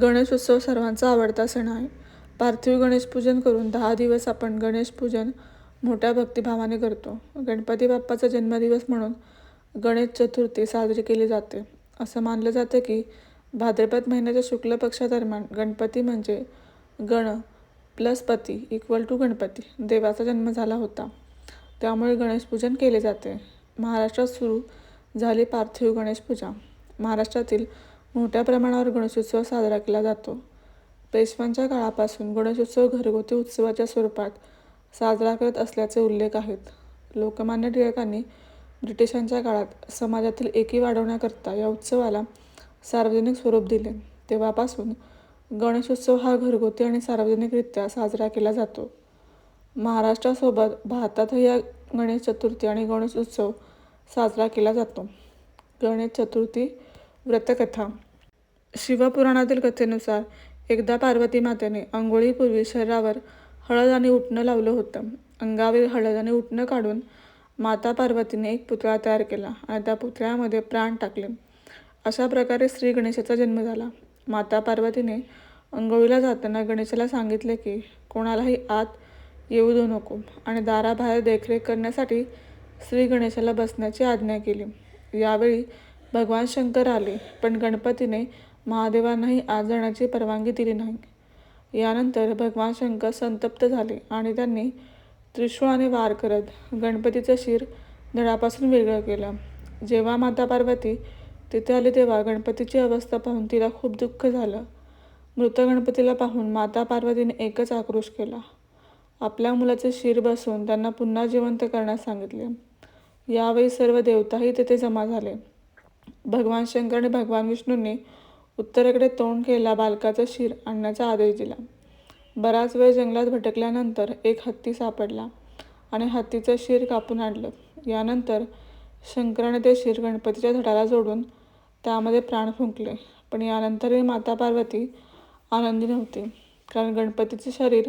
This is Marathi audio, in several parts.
गणेशोत्सव सर्वांचा आवडता सण आहे. पार्थिव गणेश पूजन करून दहा दिवस आपण गणेश पूजन मोठ्या भक्तिभावाने करतो. गणपती बाप्पाचा जन्मदिवस म्हणून गणेश चतुर्थी साजरी केली जाते. असं मानलं जातं की भाद्रपद महिन्याच्या शुक्ल पक्षादरम्यान गणपती म्हणजे गण प्लस पती इक्वल टू गणपती. देवाचा जन्म झाला होता. त्यामुळे गणेश पूजन केले जाते. महाराष्ट्रात सुरू झाली पार्थिव गणेश पूजा महाराष्ट्रातील मोठ्या प्रमाणावर गणेशोत्सव साजरा केला जातो. पेशव्यांच्या काळापासून गणेशोत्सव घरगुती उत्सवाच्या स्वरूपात साजरा करत असल्याचे उल्लेख आहेत. लोकमान्य टिळकांनी ब्रिटिशांच्या काळात समाजातील एकी वाढवण्याकरता या उत्सवाला सार्वजनिक स्वरूप दिले. तेव्हापासून गणेशोत्सव हा घरगुती आणि सार्वजनिकरित्या साजरा केला जातो. महाराष्ट्रासोबत भारतातही या गणेश चतुर्थी आणि गणेश उत्सव साजरा केला जातो. गणेश चतुर्थी व्रतकथा. शिवपुराणातील कथेनुसार एकदा पार्वती मातेने आंघोळीपूर्वी शरीरावर हळद आणि उटणं लावलं होतं. अंगावरील हळद आणि उटणं काढून माता पार्वतीने एक पुतळा तयार केला आणि त्या पुतळ्यामध्ये प्राण टाकले. अशा प्रकारे श्री गणेशाचा जन्म झाला. माता पार्वतीने अंघोळीला जाताना गणेशाला सांगितले की कोणालाही आत येऊ देऊ नको आणि दाराबाहेर देखरेख करण्यासाठी श्री गणेशाला बसण्याची आज्ञा केली. यावेळी भगवान शंकर आले पण गणपतीने महादेवांनाही आत जाण्याची परवानगी दिली नाही. यानंतर भगवान शंकर संतप्त झाले आणि त्यांनी त्रिशूळाने वार करत गणपतीचं शिर धडापासून वेगळं केलं. जेव्हा माता पार्वती तिथे आली तेव्हा गणपतीची अवस्था पाहून तिला खूप दुःख झालं. मृत गणपतीला पाहून माता पार्वतीने एकच आक्रोश केला. आपल्या मुलाचे शिर बसून त्यांना पुन्हा जिवंत करण्यास सांगितले. यावेळी सर्व देवताही तेथे जमा झाले. भगवान शंकर आणि भगवान विष्णूंनी उत्तरेकडे तोंड केला बालकाचा शिर आणण्याचा आदेश दिला. बराच वेळ जंगलात भटकल्यानंतर एक हत्ती सापडला आणि हत्तीचं शिर कापून आणलं. यानंतर शंकराने ते शिर गणपतीच्या धडाला जोडून त्यामध्ये प्राण फुंकले. पण यानंतरही माता पार्वती आनंदी नव्हती कारण गणपतीचे शरीर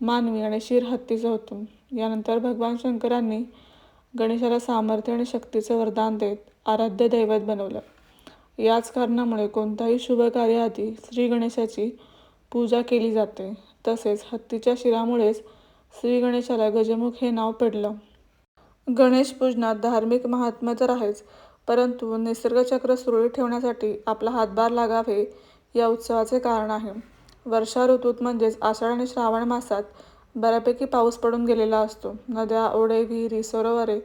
मानवी आणि शिर हत्तीचं होतं. यानंतर भगवान शंकरांनी गणेशाला सामर्थ्य आणि शक्तीचं वरदान देत आराध्य दैवत बनवलं. याच कारणामुळे कोणत्याही शुभ कार्याआधी श्री गणेशाची पूजा केली जाते. तसेच हत्तीच्या शिरामुळेच श्री गणेशाला गजमुख हे नाव पडलं. गणेश पूजनात धार्मिक महात्म्य तर आहेच परंतु निसर्गचक्र सुरळीत ठेवण्यासाठी आपला हातभार लागावे या उत्सवाचे कारण आहे. वर्षा ऋतूत म्हणजेच आषाढ आणि श्रावण मासात बऱ्यापैकी पाऊस पडून गेलेला असतो. नद्या ओढे विहिरी सरोवरे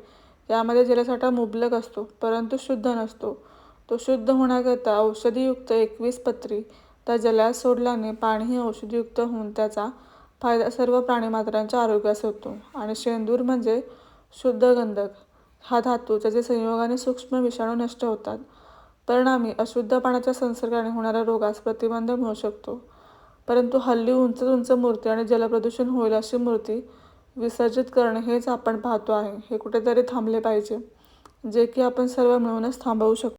यामध्ये जलसाठा मुबलक असतो परंतु शुद्ध नसतो. तो शुद्ध होण्याकरता औषधीयुक्त एकवीस पत्री त्या जलात सोडल्याने पाणीही औषधीयुक्त होऊन त्याचा फायदा सर्व प्राणीमात्रांच्या आरोग्यास होतो. आणि शेंदूर म्हणजे शुद्ध गंधक. हा धातू त्याचे संयोगाने सूक्ष्म विषाणू नष्ट होतात. परिणामी अशुद्ध पाण्याच्या संसर्गाने होणाऱ्या रोगास प्रतिबंध मिळू शकतो. परंतु हल्ली उंच उंच मूर्ती आणि जलप्रदूषण होईल अशी मूर्ती विसर्जित करणे हेच आपण पाहतो आहे. हे कुठेतरी थांबले पाहिजे. जे की आपण सर्व मिळूनच थांबवू शकतो.